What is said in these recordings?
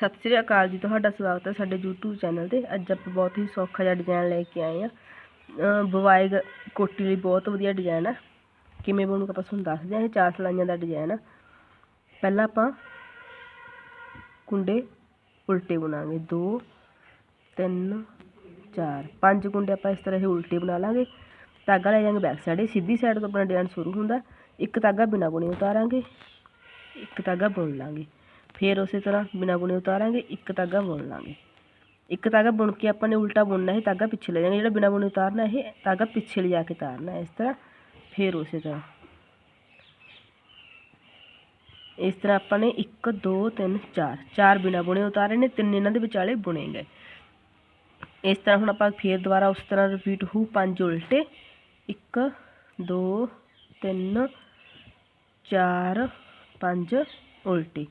ਸਤਿ ਸ੍ਰੀ ਅਕਾਲ ਜੀ, ਤੁਹਾਡਾ ਸਵਾਗਤ ਹੈ ਸਾਡੇ YouTube ਚੈਨਲ ਤੇ। ਅੱਜ ਆਪਾਂ ਬਹੁਤ ਹੀ ਸੌਖਾ ਜਿਹਾ ਡਿਜ਼ਾਈਨ ਲੈ ਕੇ ਆਏ ਆ ਬਵਾਇਗ ਕੋਟੀ ਲਈ ਬਹੁਤ ਵਧੀਆ ਡਿਜ਼ਾਈਨ ਆ। ਕਿਵੇਂ ਬਣੂਗਾ ਆਪਾਂ ਤੁਹਾਨੂੰ ਦੱਸਦੇ ਹਾਂ ਇਹ ਚਾਰ ਸਲਾਈਆਂ ਦਾ ਡਿਜ਼ਾਈਨ ਆ। ਪਹਿਲਾਂ ਆਪਾਂ ਕੁੰਡੇ ਉਲਟੇ ਬਣਾਵਾਂਗੇ 2 3 4 ਪੰਜ ਕੁੰਡੇ ਆਪਾਂ ਇਸ ਤਰ੍ਹਾਂ ਇਹ ਉਲਟੇ ਬਣਾ ਲਾਂਗੇ। ਧਾਗਾ ਲੈ ਜਾਵਾਂਗੇ ਬੈਕ ਸਾਈਡ ਸਿੱਧੀ ਸਾਈਡ ਤੋਂ ਆਪਣਾ ਡਿਜ਼ਾਈਨ ਸ਼ੁਰੂ ਹੁੰਦਾ। ਇੱਕ ਧਾਗਾ ਬਿਨਾਂ ਬੁਣੇ ਉਤਾਰਾਂਗੇ, ਇੱਕ ਧਾਗਾ ਬੁਣ ਲਾਂਗੇ। ਫਿਰ ਉਸੇ ਤਰ੍ਹਾਂ ਬਿਨਾਂ ਬੁਣੇ ਉਤਾਰਾਂਗੇ ਇੱਕ ਧਾਗਾ ਬੁਣ ਲਾਂਗੇ ਇੱਕ ਧਾਗਾ ਬੁਣ ਕੇ ਆਪਾਂ ਨੇ ਉਲਟਾ ਬੁਣਨਾ ਹੈ ਧਾਗਾ ਪਿੱਛੇ ਲੈ ਜਾਣਾ ਜਿਹੜਾ ਬਿਨਾਂ ਬੁਣੇ ਉਤਾਰਨਾ ਇਹ ਧਾਗਾ ਪਿੱਛੇ ਲਿਜਾ ਕੇ ਉਤਾਰਨਾ ਹੈ ਇਸ ਤਰ੍ਹਾਂ ਫਿਰ ਉਸੇ ਤਰ੍ਹਾਂ ਇਸ ਤਰ੍ਹਾਂ ਆਪਾਂ ਨੇ 1 2 3 4 ਚਾਰ ਬਿਨਾਂ ਬੁਣੇ ਉਤਾਰੇ ਨੇ ਤਿੰਨ ਇਹਨਾਂ ਦੇ ਵਿਚਾਲੇ ਬੁਣੇ ਗਏ ਇਸ ਤਰ੍ਹਾਂ ਹੁਣ ਆਪਾਂ ਫੇਰ ਦੁਬਾਰਾ ਉਸ ਤਰ੍ਹਾਂ ਰਿਪੀਟ ਹੋਊ ਪੰਜ ਉਲਟੇ 1 2 3 4 5 ਉਲਟੀ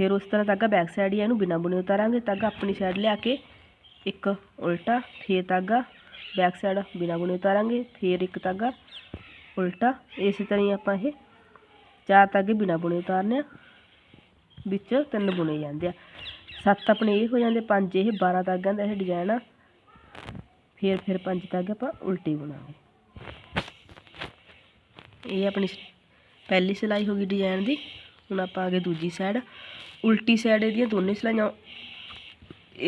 ਫਿਰ ਉਸ ਤਰ੍ਹਾਂ ਧਾਗਾ ਬੈਕ ਸਾਈਡ ਹੀ ਇਹਨੂੰ ਬਿਨਾਂ ਬੁਣੇ ਉਤਾਰਾਂਗੇ। ਧਾਗਾ ਆਪਣੀ ਸਾਈਡ ਲਿਆ ਕੇ ਇੱਕ ਉਲਟਾ, ਫਿਰ ਧਾਗਾ ਬੈਕ ਸਾਈਡ ਬਿਨਾਂ ਬੁਣੇ ਉਤਾਰਾਂਗੇ। ਫਿਰ ਇੱਕ ਧਾਗਾ ਉਲਟਾ, ਇਸੇ ਤਰ੍ਹਾਂ ਹੀ ਆਪਾਂ ਇਹ ਚਾਰ ਧਾਗੇ ਬਿਨਾਂ ਬੁਣੇ ਉਤਾਰਨੇ ਆ। ਵਿੱਚ ਤਿੰਨ ਬੁਣੇ ਜਾਂਦੇ ਆ। ਸੱਤ ਆਪਣੇ ਇਹ ਹੋ ਜਾਂਦੇ, ਪੰਜ ਇਹ 12 ਧਾਗਿਆਂ ਦਾ ਇਹ ਡਿਜ਼ਾਈਨ ਆ। ਫਿਰ ਫਿਰ ਪੰਜ ਧਾਗੇ ਆਪਾਂ ਉਲਟੀ ਬਣਾਵਾਂਗੇ ਇਹ ਆਪਣੀ ਪਹਿਲੀ ਸਿਲਾਈ ਹੋ ਗਈ ਡਿਜ਼ਾਈਨ ਦੀ। ਹੁਣ ਆਪਾਂ ਆ ਗਏ ਦੂਜੀ ਸਾਈਡ ਉਲਟੀ ਸਾਈਡ ਇਹਦੀਆਂ ਦੋਨੇ ਸਿਲਾਈਆਂ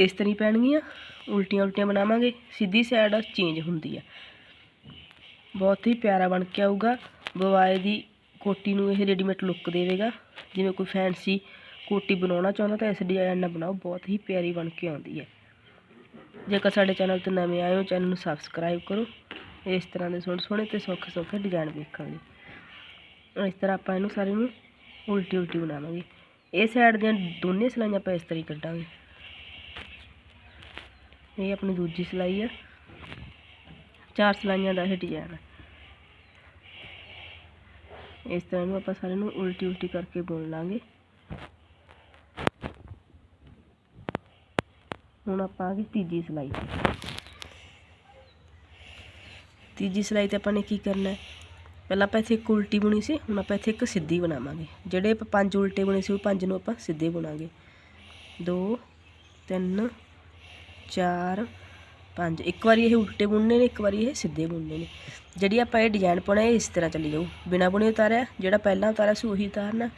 ਇਸ ਤਰ੍ਹਾਂ ਹੀ ਪੈਣਗੀਆਂ। ਉਲਟੀਆਂ ਉਲਟੀਆਂ ਬਣਾਵਾਂਗੇ। ਸਿੱਧੀ ਸਾਈਡ ਚੇਂਜ ਹੁੰਦੀ ਆ। ਬਹੁਤ ਹੀ ਪਿਆਰਾ ਬਣ ਕੇ ਆਊਗਾ। ਬਵਾਏ ਦੀ ਕੋਟੀ ਨੂੰ ਇਹ ਰੈਡੀਮੇਡ ਲੁੱਕ ਦੇਵੇਗਾ। ਜਿਵੇਂ ਕੋਈ ਫੈਂਸੀ ਕੋਟੀ ਬਣਾਉਣਾ ਚਾਹੁੰਦਾ ਤਾਂ ਇਸ ਡਿਜ਼ਾਈਨ ਨਾਲ ਬਣਾਓ। ਬਹੁਤ ਹੀ ਪਿਆਰੀ ਬਣ ਕੇ ਆਉਂਦੀ ਹੈ ਜੇਕਰ ਸਾਡੇ ਚੈਨਲ ਤੇ ਨਵੇਂ ਆਏ ਹੋ ਚੈਨਲ ਨੂੰ ਸਬਸਕ੍ਰਾਈਬ ਕਰੋ। ਇਸ ਤਰ੍ਹਾਂ ਦੇ ਸੋਹਣੇ ਸੋਹਣੇ ਤੇ ਸੌਖੇ ਸੌਖੇ ਡਿਜ਼ਾਈਨ ਵੇਖਣ ਲਈ ਇਸ ਤਰ੍ਹਾਂ ਆਪਾਂ ਇਹਨੂੰ ਸਾਰੇ ਨੂੰ ਉਲਟੀ ਉਲਟੀ ਬਣਾਵਾਂਗੇ। ਇਹ ਸਾਈਡ ਦੀਆਂ ਦੋਨੇ ਸਿਲਾਈਆਂ ਆਪਾਂ ਇਸ ਤਰ੍ਹਾਂ ਹੀ ਕੱਢਾਂਗੇ। ਇਹ ਆਪਣੀ ਦੂਜੀ ਸਿਲਾਈ ਆ। ਚਾਰ ਸਿਲਾਈਆਂ ਦਾ ਇਹ ਡਿਜ਼ਾਈਨ ਇਸ ਤਰ੍ਹਾਂ ਨੂੰ ਆਪਾਂ ਸਾਰੇ ਨੂੰ ਉਲਟੀ ਉਲਟੀ ਕਰਕੇ ਬੁਣ ਲਾਂਗੇ। ਹੁਣ ਆਪਾਂ ਆ ਗਏ ਤੀਜੀ ਸਿਲਾਈ ਤੇ। ਤੀਜੀ ਸਿਲਾਈ ਤੇ ਆਪਾਂ ਨੇ ਕੀ ਕਰਨਾ ਹੈ? ਪਹਿਲਾਂ ਆਪਾਂ ਇੱਥੇ ਇੱਕ ਉਲਟੀ ਬੁਣੀ ਸੀ, ਹੁਣ ਆਪਾਂ ਇੱਥੇ ਇੱਕ ਸਿੱਧੀ ਬਣਾਵਾਂਗੇ। ਜਿਹੜੇ ਆਪਾਂ ਪੰਜ ਉਲਟੇ ਬੁਣੇ ਸੀ, ਉਹ ਪੰਜ ਨੂੰ ਆਪਾਂ ਸਿੱਧੇ ਬੁਣਾਂਗੇ। 2 3 4 5 ਇੱਕ ਵਾਰੀ ਇਹ ਉਲਟੇ ਬੁਣਨੇ ਨੇ, ਇੱਕ ਵਾਰੀ ਇਹ ਸਿੱਧੇ ਬੁਣਨੇ ਨੇ। ਜਿਹੜੀ ਆਪਾਂ ਇਹ ਡਿਜ਼ਾਈਨ ਪਾਉਣਾ, ਇਹ ਇਸ ਤਰ੍ਹਾਂ ਚੱਲੀ ਜਾਊ। ਬਿਨਾ ਬੁਣੇ ਉਤਾਰਿਆ, ਜਿਹੜਾ ਪਹਿਲਾਂ ਉਤਾਰਿਆ ਸੀ, ਉਹੀ ਉਤਾਰਨਾ।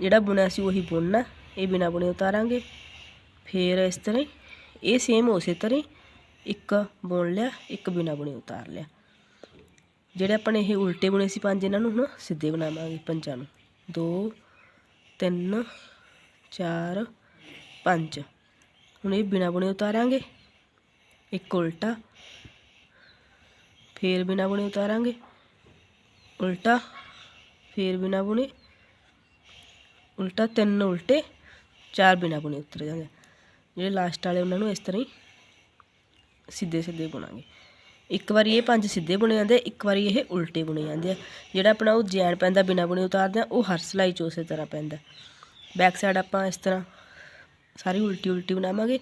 ਜਿਹੜਾ ਬੁਣਿਆ ਸੀ, ਉਹੀ ਬੁਣਨਾ। ਇਹ ਬਿਨਾ ਬੁਣੇ ਉਤਾਰਾਂਗੇ। ਫਿਰ ਇਸ ਤਰ੍ਹਾਂ ਹੀ, ਇਹ ਸੇਮ ਉਸੇ ਤਰ੍ਹਾਂ ਹੀ, ਇੱਕ ਬੁਣ ਲਿਆ, ਇੱਕ ਬਿਨਾ ਬੁਣੇ ਉਤਾਰ ਲਿਆ। ਜਿਹੜੇ ਆਪਾਂ ਨੇ ਇਹ ਉਲਟੇ ਬੁਣੇ ਸੀ ਪੰਜ, ਇਹਨਾਂ ਨੂੰ ਹੁਣ ਸਿੱਧੇ ਬਣਾਵਾਂਗੇ ਪੰਜਾਂ ਨੂੰ। 2 3 4 5 ਹੁਣ ਇਹ ਬਿਨਾ ਬੁਣੇ ਉਤਾਰਾਂਗੇ। ਇੱਕ ਉਲਟਾ। ਫੇਰ ਬਿਨਾ ਬੁਣੇ ਉਤਾਰਾਂਗੇ। ਉਲਟਾ। ਫੇਰ ਬਿਨਾ ਬੁਣੇ। ਉਲਟਾ ਤਿੰਨ ਉਲਟੇ। ਚਾਰ ਬਿਨਾ ਬੁਣੇ ਉਤਰ ਜਾਂਦੇ ਜਿਹੜੇ ਲਾਸਟ ਵਾਲੇ, ਉਹਨਾਂ ਨੂੰ ਇਸ ਤਰ੍ਹਾਂ ਹੀ ਸਿੱਧੇ ਸਿੱਧੇ ਬੁਣਾਂਗੇ। ਇੱਕ ਵਾਰੀ ਇਹ ਪੰਜ ਸਿੱਧੇ ਬੁਣੇ ਜਾਂਦੇ ਇੱਕ ਵਾਰੀ ਇਹ ਉਲਟੇ ਬੁਣੇ ਜਾਂਦੇ ਆ। ਜਿਹੜਾ ਆਪਣਾ ਉਹ ਜੈਨ ਪੈਂਦਾ ਬਿਨਾ ਬੁਣੇ ਉਤਾਰਦੇ ਆ, ਉਹ ਹਰ ਸਲਾਈ 'ਚ ਉਸੇ ਤਰ੍ਹਾਂ ਪੈਂਦਾ। ਬੈਕ ਸਾਈਡ ਆਪਾਂ ਇਸ ਤਰ੍ਹਾਂ ਸਾਰੀ ਉਲਟੀ ਉਲਟੀ ਬਣਾਵਾਂਗੇ।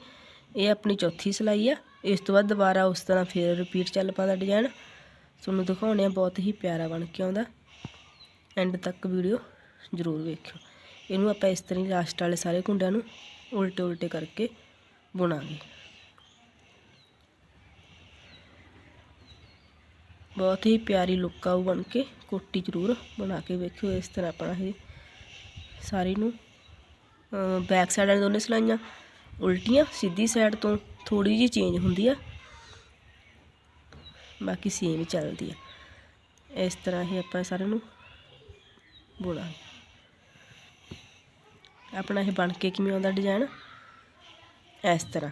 ਇਹ ਆਪਣੀ ਚੌਥੀ ਸਲਾਈ ਆ। ਇਸ ਤੋਂ ਬਾਅਦ ਦੁਬਾਰਾ ਉਸ ਤਰ੍ਹਾਂ ਫੇਰ ਰਿਪੀਟ ਚੱਲ ਪਾਉਂਦਾ ਡਿਜ਼ਾਈਨ ਤੁਹਾਨੂੰ ਦਿਖਾਉਣੇ ਆ, ਬਹੁਤ ਹੀ ਪਿਆਰਾ ਬਣ ਕੇ ਆਉਂਦਾ। ਐਂਡ ਤੱਕ ਵੀਡੀਓ ਜ਼ਰੂਰ ਵੇਖਿਓ। ਇਹਨੂੰ ਆਪਾਂ ਇਸ ਤਰ੍ਹਾਂ ਹੀ ਲਾਸਟ ਵਾਲੇ ਸਾਰੇ ਕੁੰਡਿਆਂ ਨੂੰ ਉਲਟੇ ਉਲਟੇ ਕਰਕੇ ਬੁਣਾਂਗੇ। ਬਹੁਤ ਹੀ ਪਿਆਰੀ ਲੁੱਕ ਆਊ ਬਣ ਕੇ, ਕੋਟੀ ਜ਼ਰੂਰ ਬਣਾ ਕੇ ਵੇਖਿਓ ਇਸ ਤਰ੍ਹਾਂ ਆਪਣਾ ਇਹ ਸਾਰੀ ਨੂੰ। ਬੈਕ ਸਾਈਡ ਵਾਲੇ ਦੋਨੇ ਸਲਾਈਆਂ, ਉਲਟੀਆਂ ਸਿੱਧੀ ਸਾਈਡ ਤੋਂ ਥੋੜੀ ਜਿਹੀ ਚੇਂਜ ਹੁੰਦੀ ਆ। ਬਾਕੀ ਸੇਮ ਹੀ ਚੱਲਦੀ ਆ। ਇਸ ਤਰ੍ਹਾਂ ਹੀ ਆਪਾਂ ਸਾਰਿਆਂ ਨੂੰ ਬੁਣਾ ਆਪਣਾ ਇਹ ਬਣ ਕੇ ਕਿਵੇਂ ਆਉਂਦਾ ਡਿਜ਼ਾਈਨ ਇਸ ਤਰ੍ਹਾਂ।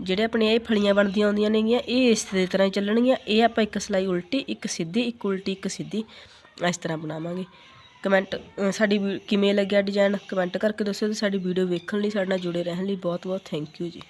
ਜਿਹੜੇ ਆਪਣੇ ਇਹ ਫਲੀਆਂ ਬਣਦੀਆਂ ਆਉਂਦੀਆਂ ਨੇਗੀਆਂ, ਇਹ ਇਸ ਦੇ ਤਰ੍ਹਾਂ ਹੀ ਚੱਲਣਗੀਆਂ। ਇਹ ਆਪਾਂ ਇੱਕ ਸਲਾਈ ਉਲਟੀ, ਇੱਕ ਸਿੱਧੀ, ਇੱਕ ਉਲਟੀ, ਇੱਕ ਸਿੱਧੀ ਇਸ ਤਰ੍ਹਾਂ ਬਣਾਵਾਂਗੇ। ਕਮੈਂਟ ਸਾਡੀ ਕਿਵੇਂ ਲੱਗਿਆ ਡਿਜ਼ਾਈਨ ਕਮੈਂਟ ਕਰਕੇ ਦੱਸਿਓ ਤੇ ਸਾਡੀ ਵੀਡੀਓ ਵੇਖਣ ਲਈ, ਸਾਡੇ ਨਾਲ ਜੁੜੇ ਰਹਿਣ ਲਈ ਬਹੁਤ ਬਹੁਤ ਥੈਂਕ ਯੂ ਜੀ।